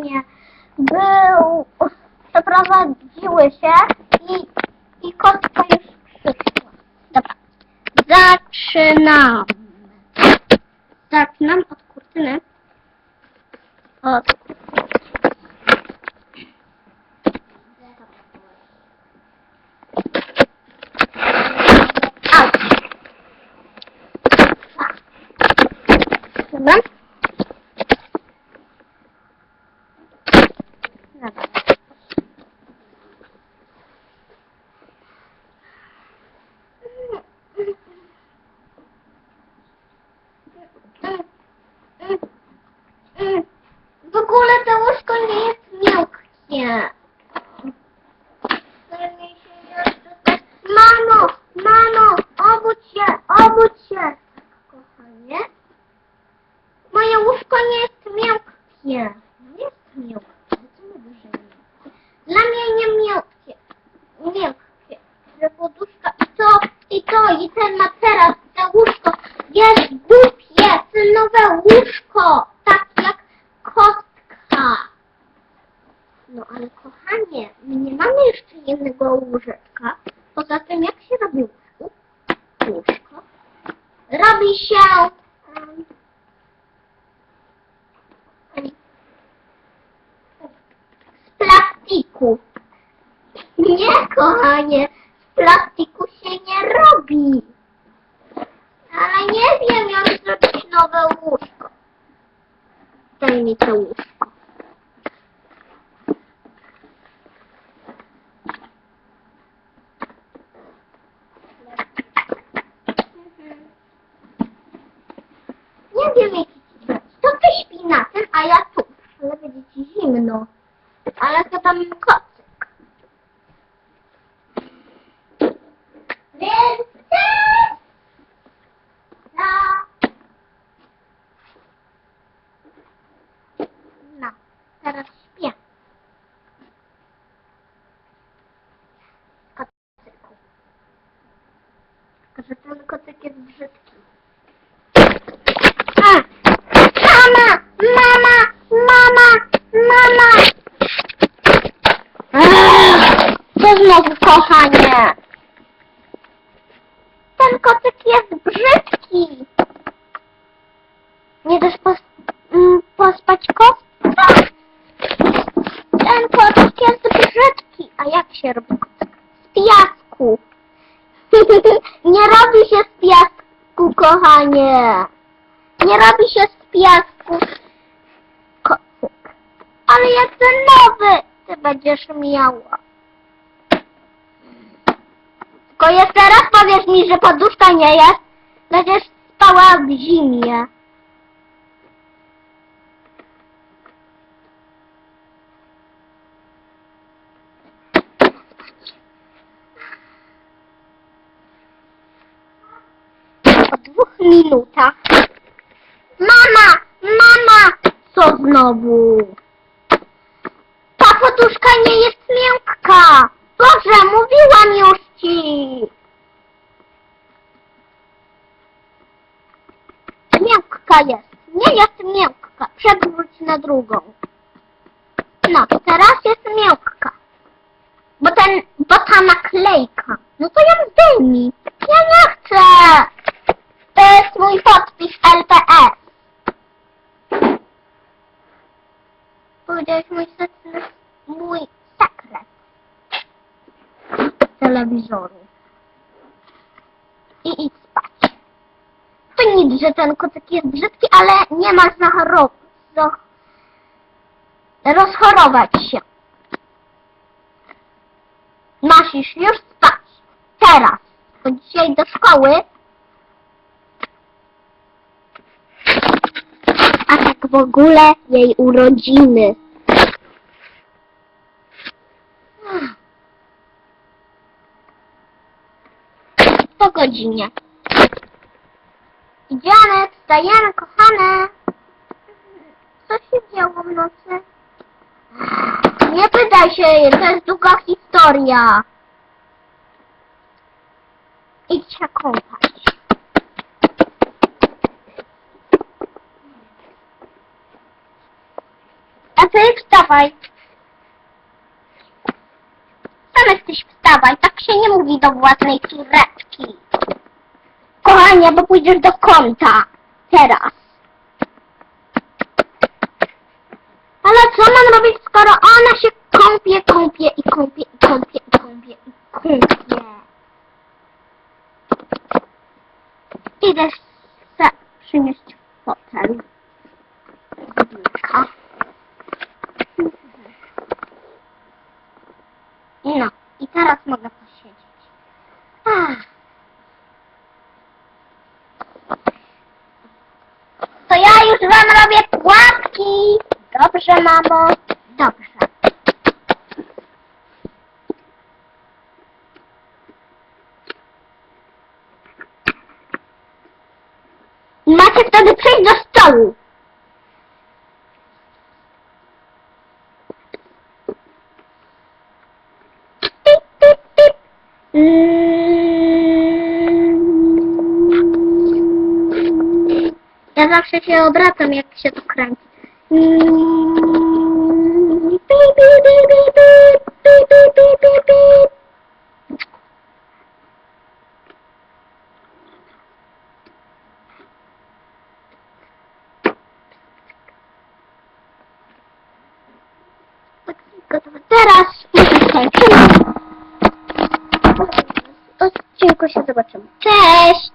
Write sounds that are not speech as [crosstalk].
właśnie był, przeprowadziły się i, i kostka już przyszła. Dobra, zaczynam. Zaczynam od kurtyny. Od. Dobra. W ogóle to łóżko nie jest miękkie. Mamo, mamo, obudź się, obudź się. Kochanie, moje łóżko nie jest Nie jest miękkie. Co my wyżej? Dla mnie nie miękkie. Miękkie. Że i to, i to, i ten materac, to łóżko jest głupie. Nowe łóżko. Tak jak kostka. No ale kochanie, my nie mamy jeszcze jednego łóżeczka. Poza tym jak się robi łóżko? Łóżko. Robi się... Um, z plastiku. Nie, kochanie, z plastiku się nie robi. Ale nie wiem, jak zrobić nowe łóżko. Daj mi to łóżko. Nie wiem, jaki ci zrobić. To ty śpi na tym, a ja tu. Ale będzie ci zimno. Ale to tam kocyk. Princesa! No, teraz śpię. Kocyku. Tylko, że ten kocyk jest brzydki. A! Mama! Mama! Mama! Mama! Ech, Co znowu, kochanie? Ten kocyk jest brzydki. Nie dasz pos mm, pospać kostce? Ten kocyk jest brzydki. A jak się robi kocyk? Z piasku. [laughs] Nie robi się z piasku, kochanie. Nie robi się z piasku kocyk. Ale jak ten nowy ty będziesz miała. Tylko jeszcze raz powiesz mi, że poduszka nie jest. Będziesz spała w zimie. Po dwóch minutach. Mama! Mama! Co znowu? Ta poduszka nie jest miękka. Boże, mówiłam już ci. Miękka jest. Nie jest miękka. Przewróć na drugą. No, teraz jest miękka. Bo ten, bo ta naklejka. No to ją zdejmij. Ja nie chcę. Mój podpis LPS. Powiedziałeś mój sekret. Mój sekret. Telewizoru. I idź spać. To nic, że ten kocyk jest brzydki, ale nie ma zachorować. Zach... Rozchorować się. Musisz już spać. Teraz. Bo dzisiaj do szkoły. A tak w ogóle jej urodziny. Po godzinie. Idziemy, wstajemy, kochane. Co się działo w nocy? Nie pytaj się, to jest długa historia. Idź się ty wstawaj. Sam jesteś wstawaj, tak się nie mówi do własnej córeczki. Kochanie, bo pójdziesz do kąta. Teraz. Ale co mam robić, skoro ona się kąpie, kąpie i kąpie i kąpie i kąpie i kąpie. Idę se przynieść fotel. Biurka. No, i teraz mogę posiedzieć. Ach. To ja już wam robię płatki. Dobrze, mamo. Dobrze. Macie wtedy przejść do stołu. Zawsze się obracam, jak się to kręci. Teraz. W odcinku się zobaczymy. Cześć!